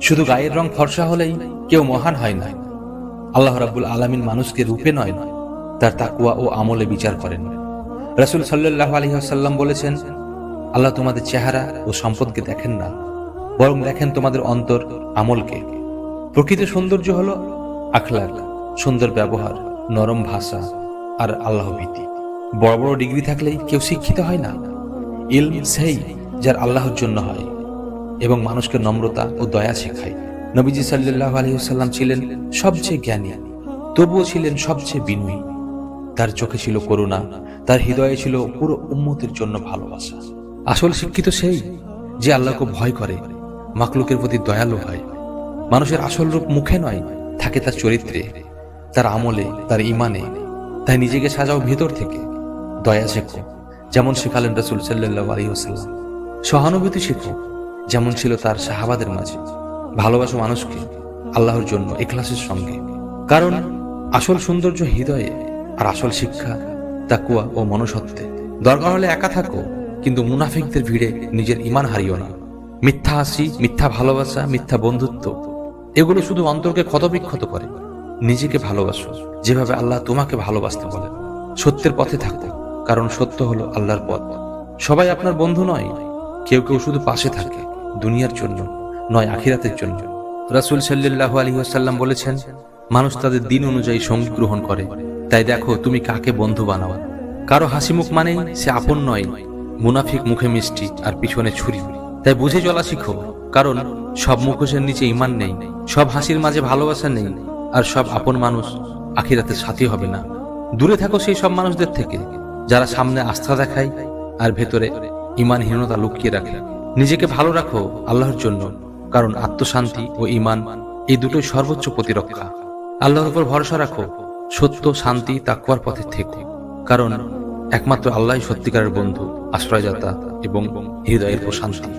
শুধু গায়ের রং ফর্সা হলেই কেউ মহান হয় না। আল্লাহ রাব্বুল আলামিন মানুষকে রূপে নয় নয় তার তাকুয়া ও আমলে বিচার করেন। রাসূল সাল্লাল্লাহু আলাইহি ওয়াসাল্লাম বলেছেন, আল্লাহ তোমাদের চেহারা ও সম্পদকে দেখেন না, বরং দেখেন তোমাদের অন্তর আমলকে। প্রকৃত সৌন্দর্য হলো আখলাক, সুন্দর ব্যবহার, নরম ভাষা আর আল্লাহ ভীতি। বড় বড় ডিগ্রি থাকলেই কেউ শিক্ষিত হয় না। ইলম সেই যার আল্লাহর জন্য হয়। এবং মানুষকে নম্রতা ও দয়া শেখায়। নবীজি সাল্লাহ আলহিহাল্লাম ছিলেন সবচেয়ে জ্ঞানী। তবুও ছিলেন সবচেয়ে বিনয়ী। তার চোখে ছিল করুণা, তার হৃদয়ে ছিল পুরো উম্মতের জন্য ভালোবাসা। আসল শিক্ষিত সেই যে আল্লাহকে ভয় করে মাকলুকের প্রতি দয়ালু হয়। মানুষের আসল রূপ মুখে নয়, থাকে তার চরিত্রে, তার আমলে, তার ইমানে তাই নিজেকে সাজাও ভেতর থেকে, দয়া শেখো, যেমন শেখালেন রসুল সাল্লাহ আলহিহাল্লাম সহানুভূতি শেখো যেমন ছিল তার সাহাবাদের মাঝে। ভালোবাসো মানুষকে আল্লাহর জন্য এখলাসের সঙ্গে। কারণ আসল সৌন্দর্য হৃদয়ে আর আসল শিক্ষা তাকুয়া ও মনুষ্যত্বে। দরকার হলে একা থাকো, কিন্তু মুনাফিকদের ভিড়ে নিজের ইমান হারিও না। মিথ্যা হাসি, মিথ্যা ভালোবাসা, মিথ্যা বন্ধুত্ব, এগুলো শুধু অন্তরকে ক্ষতবিক্ষত করে। নিজেকে ভালোবাসো, যেভাবে আল্লাহ তোমাকে ভালোবাসতে বলে সত্যের পথে থাকো, কারণ সত্য হলো আল্লাহর পথ। সবাই আপনার বন্ধু নয়, কেউ কেউ শুধু পাশে থাকে। দুনিয়ার জন্য, নয় আখিরাতের জন্য। রাসুল সাল্লাহ আলী আসাল্লাম বলেছেন, মানুষ তাদের দিন অনুযায়ী সঙ্গী গ্রহণ করে। তাই দেখো, তুমি কাকে বন্ধু বানাও? কারও হাসি মুখ মানে সে আপন নয়, মুনাফিক মুখে মিষ্টি আর পিছনে ছুরি। তাই বুঝে চলা শিখো, কারণ সব মুখোশের নিচে ইমান নেই, সব হাসির মাঝে ভালোবাসা নেই, আর সব আপন মানুষ আখিরাতের সাথী হবে না। দূরে থাকো সেই সব মানুষদের থেকে, যারা সামনে আস্থা দেখায় আর ভেতরে ইমানহীনতা লুকিয়ে রাখে। নিজেকে ভালো রাখো আল্লাহর জন্য, কারণ আত্মশান্তি ও ইমান এই দুটোই সর্বোচ্চ প্রতিরক্ষা। আল্লাহর উপর ভরসা রাখো, সত্য, শান্তি তাকুয়ার পথে থেকে, কারণ একমাত্র আল্লাহ সত্যিকারের বন্ধু, আশ্রয়দাতা এবং হৃদয়ের প্রশান্তি।